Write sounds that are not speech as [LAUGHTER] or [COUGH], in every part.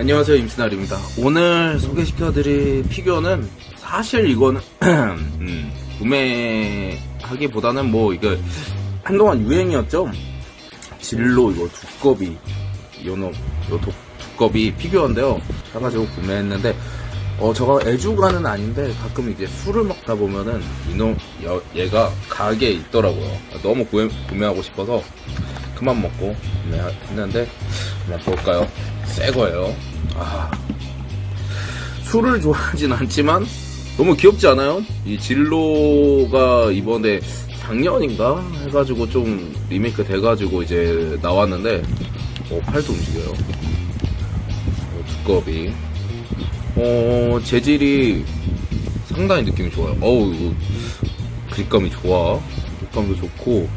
안녕하세요 임신날입니다. 오늘 소개시켜드릴 피규어는 사실 이거는 [CLEARS THROAT] 음, 구매하기보다는 뭐 이거 한동안 유행이었죠? 진로 이거 두꺼비 요놈 요 두, 두꺼비 피규어인데요. 사가지고 구매했는데 어 저가 애주가는 아닌데 가끔 이제 술을 먹다 보면은 이놈 여- 얘가 가게에 있더라고요. 너무 구매, 구매하고 싶어서 그만 먹고 구매했는데 한번 볼까요? 새 거예요. 아, 술을 좋아하진 않지만 너무 귀엽지 않아요? 이 진로가 이번에 작년인가 해가지고 좀 리메이크 돼가지고 이제 나왔는데 어, 팔도 움직여요. 어, 두꺼비. 어, 재질이 상당히 느낌이 좋아요. 어우, 이거 그립감이 좋아. 그립감도 좋고,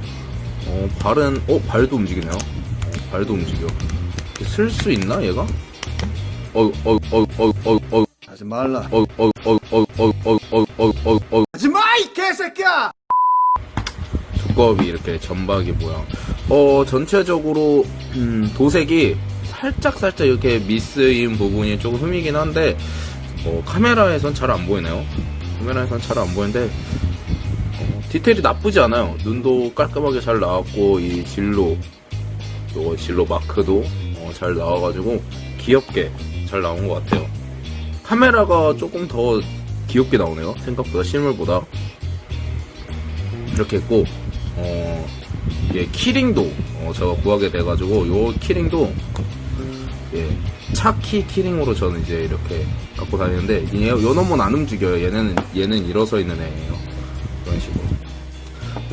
어, 발은, 어, 발도 움직이네요. 어, 발도 움직여. 쓸 수 있나, 얘가? 어유, 어유, 어유, 어유, 어유, 어유, 하지 말라. 어유, 어유, 어유, 어유, 어유, 어유, 어유, 어유, 어유, 어유. 하지 마, 이 개새끼야! 두꺼비 이렇게 점박이 모양. 어, 전체적으로, 음, 도색이 살짝 살짝 이렇게 미스인 부분이 조금 흠이긴 한데, 어, 카메라에선 잘 안 보이네요. 카메라에선 잘 안 보이는데, 어, 디테일이 나쁘지 않아요. 눈도 깔끔하게 잘 나왔고, 이 진로, 요 진로 마크도 어, 잘 나와가지고, 귀엽게 잘 나온 것 같아요. 카메라가 조금 더 귀엽게 나오네요. 생각보다 실물보다. 이렇게 했고, 어, 예, 키링도, 어, 제가 구하게 돼가지고, 요 키링도, 예, 차키 키링으로 저는 이제 이렇게 갖고 다니는데, 얘, 요 놈은 안 움직여요. 얘는, 얘는 일어서 있는 애예요. 그런 식으로.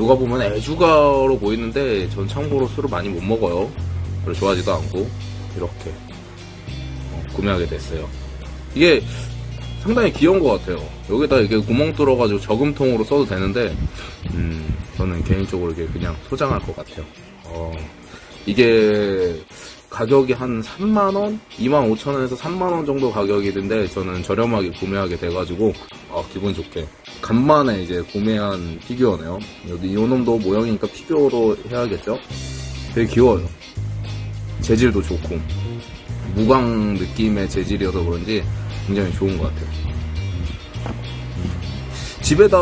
누가 보면 애주가로 보이는데, 전 참고로 술을 많이 못 먹어요. 별로 좋아하지도 않고, 이렇게, 어, 구매하게 됐어요. 이게 상당히 귀여운 것 같아요. 여기다 이렇게 구멍 뚫어가지고 저금통으로 써도 되는데, 음, 저는 개인적으로 이게 그냥 소장할 것 같아요. 어, 이게 가격이 한 3만원? 2만 5천원에서 3만원 정도 가격이던데, 저는 저렴하게 구매하게 돼가지고, 아, 기분 좋게. 간만에 이제 구매한 피규어네요. 여기 요 놈도 모형이니까 피규어로 해야겠죠? 되게 귀여워요. 재질도 좋고, 무광 느낌의 재질이어서 그런지 굉장히 좋은 것 같아요. 집에다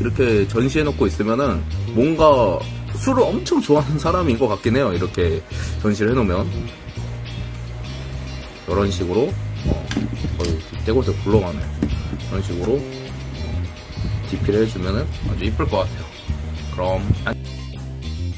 이렇게 전시해놓고 있으면은 뭔가 술을 엄청 좋아하는 사람인 것 같긴 해요. 이렇게 전시를 해놓으면. 이런 식으로, 어, 거의 떼골떼 굴러가네. 이런 식으로, 어, DP를 해주면은 아주 이쁠 것 같아요. 그럼, 안